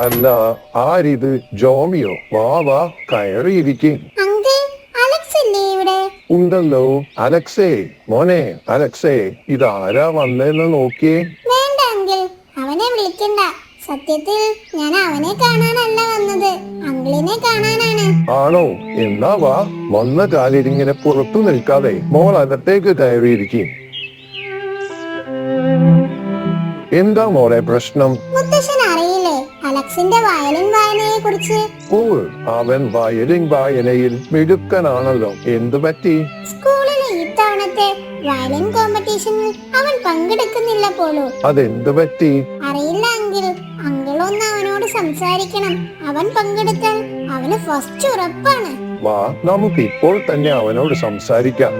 അല്ല ആരിത് ജോമിയോ വാ വാ കയറിയിരിക്കും. ഉണ്ടല്ലോ അലക്സേ മോനെ അലക്സേ ഇതാരാ വന്നേന്ന് നോക്കിയേ? വേണ്ട അങ്കിൾ അവനെ വിളിക്കണ്ട. സത്യത്തിൽ ഞാൻ അവനെ കാണാനല്ല വന്നത്. അങ്കിളിനെ കാണാനാണ്. ആണോ? എന്നാ വാ വന്ന കാലിരിങ്ങനെ പുറത്തു നിൽക്കാതെ മോൾ അകത്തേക്ക് കയറിയിരിക്കും. എന്താ മോളെ പ്രശ്നം? അലക്സിന്റെ വയലിൻ വായനയെ കുറിച്ച് ഓ അവൻ വയലിൻ വായനയിൽ മിടുക്കനാണല്ലോ. എന്തു പറ്റി? സ്കൂളിലെ ഇത്തവണത്തെ വയലിൻ കോമ്പറ്റീഷനിൽ അവൻ പങ്കെടുക്കുന്നില്ല പോലൂ. അതെന്തു പറ്റി? അറിയില്ല അങ്കിൾ അങ്കിൾ ഒന്ന് അവനോട് സംസാരിക്കണം. അവൻ പങ്കെടുത്താൽ അവന് ഫസ്റ്റ് ഉറപ്പാണ്. വാ നമുക്ക് ഇപ്പോൾ തന്നെ അവനോട് സംസാരിക്കാം.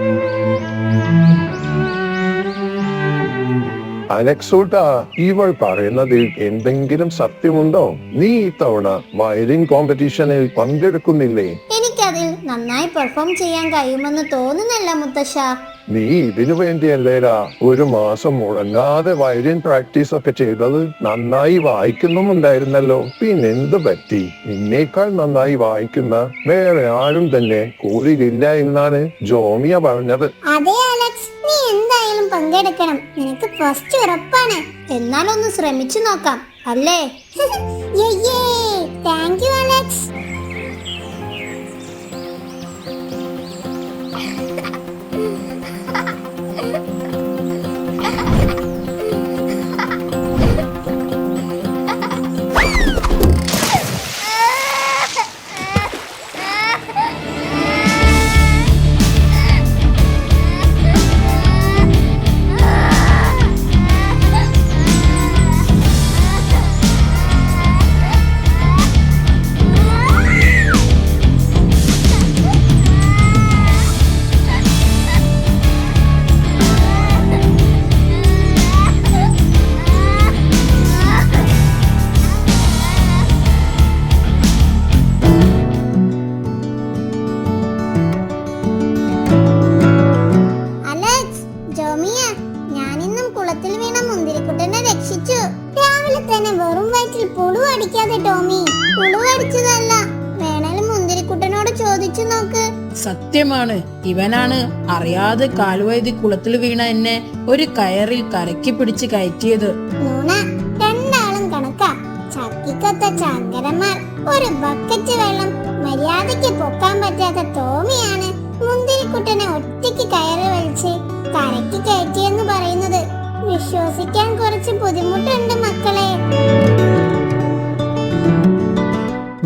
അലക്സോട്ട ഇവൾ പറയുന്നതിൽ എന്തെങ്കിലും സത്യമുണ്ടോ? നീ ഇത്തവണ വയലിൻ കോമ്പറ്റീഷനിൽ പങ്കെടുക്കുന്നില്ലേ? എനിക്കതിൽ നന്നായി പെർഫോം ചെയ്യാൻ കഴിയുമെന്ന് തോന്നുന്നില്ല മുത്തശ്ശ. നീ ഇതിനു വേണ്ടിയല്ലേടാ ഒരു മാസം മുടങ്ങാതെ വയലിൻ പ്രാക്ടീസ് ഒക്കെ ചെയ്തത് നന്നായി വായിക്കുന്നുമുണ്ടായിരുന്നല്ലോ. പിന്നെന്ത് പറ്റി? നിന്നേക്കാൾ നന്നായി വായിക്കുന്ന വേറെ ആരും തന്നെ കൂടിയില്ല എന്നാണ് ജോമിയ പറഞ്ഞത്. അതെ അലക്സ്. നീ പങ്കെടുക്കണം. നിനക്ക് ഫസ്റ്റ് ഉറപ്പാണ്. എന്നാലൊന്ന് ശ്രമിച്ചു നോക്കാം. അല്ലേ? Thank you. അലക്സ് ഞാനിന്നും കുളത്തിൽ വീണ മുന്തിരിക്കുട്ടനെ രക്ഷിച്ചു. രാവിലെ തന്നെ വെറും വയറ്റിൽ പുളു അടിക്കാതെ ടോമി. പുളു അടിച്ചതല്ല വേണേലും മുന്തിരിക്കുട്ടനോട് ചോദിച്ചു നോക്ക്. സത്യമാണ്. ഇവനാണ് അറിയാതെ കാൽവൈദ്യ കുളത്തിൽ വീണ എന്നെ ഒരു കയറിൽ കരക്കി പിടിച്ച് കയറ്റിയത്. നുണ രണ്ടാളും കണക്കാ. ചക്കിക്കത്ത ചങ്കരന്മാർ ഒരു ബക്കറ്റ് വെള്ളം മര്യാദയ്ക്ക് പൊക്കാൻ പറ്റാത്ത ടോമിയാണ്. കുറച്ച് ബുദ്ധിമുട്ടുണ്ട് മക്കളെ.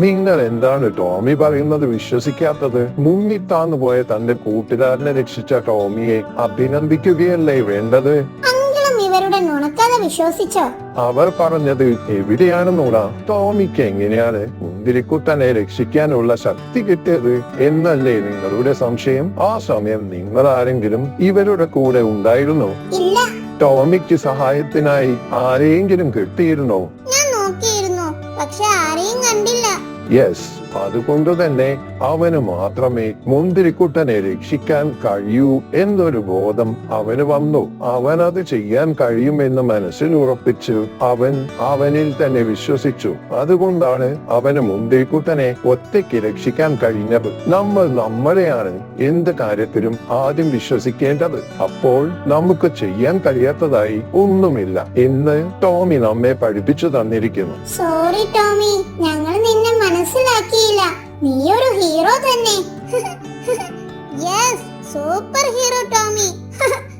നിങ്ങൾ എന്താണ് ടോമി പറയുന്നത് വിശ്വസിക്കാത്തത്? മുങ്ങിത്താന്നു പോയ തന്റെ കൂട്ടുകാരനെ രക്ഷിച്ച ടോമിയെ അഭിനന്ദിക്കുകയല്ലേ വേണ്ടത്? അങ്കിലും ഇവരുടെ നുണക്കഥ വിശ്വസിച്ചോ? അവർ പറഞ്ഞത് എവിടെയാണെന്നോടാ? ടോമിക്ക് എങ്ങനെയാണ് മുന്തിരിക്കുട്ടനെ രക്ഷിക്കാനുള്ള ശക്തി കിട്ടിയത്? എന്നല്ലേ നിങ്ങളുടെ സംശയം? ആ സമയം നിങ്ങൾ ആരെങ്കിലും ഇവരുടെ കൂടെ ഉണ്ടായിരുന്നു? ഇല്ല ടോമിക്ക് സഹായത്തിനായി ആരെയെങ്കിലും കിട്ടിയിരുന്നോ? ഞാൻ നോക്കിയിരുന്നു പക്ഷെ ആരെയും കണ്ടില്ല. യെസ് അതുകൊണ്ട് തന്നെ അവന് മാത്രമേ മുന്തിരിക്കുട്ടനെ രക്ഷിക്കാൻ കഴിയൂ എന്നൊരു ബോധം അവന് വന്നു. അവൻ അത് ചെയ്യാൻ കഴിയുമെന്ന് മനസ്സിൽ ഉറപ്പിച്ച് അവൻ അവനിൽ തന്നെ വിശ്വസിച്ചു. അതുകൊണ്ടാണ് അവന് മുന്തിരിക്കുട്ടനെ ഒറ്റയ്ക്ക് രക്ഷിക്കാൻ കഴിഞ്ഞത്. നമ്മൾ നമ്മളെയാണ് എന്ത് കാര്യത്തിലും ആദ്യം വിശ്വസിക്കേണ്ടത്. അപ്പോൾ നമുക്ക് ചെയ്യാൻ കഴിയാത്തതായി ഒന്നുമില്ല എന്ന് ടോമി നമ്മെ പഠിപ്പിച്ചു തന്നിരിക്കുന്നു. Sorry Tommy. ഞങ്ങൾ മനസ്സിലാക്കിയില്ല. നീ ഒരു ഹീറോ തന്നെ. Yes super hero Tomy.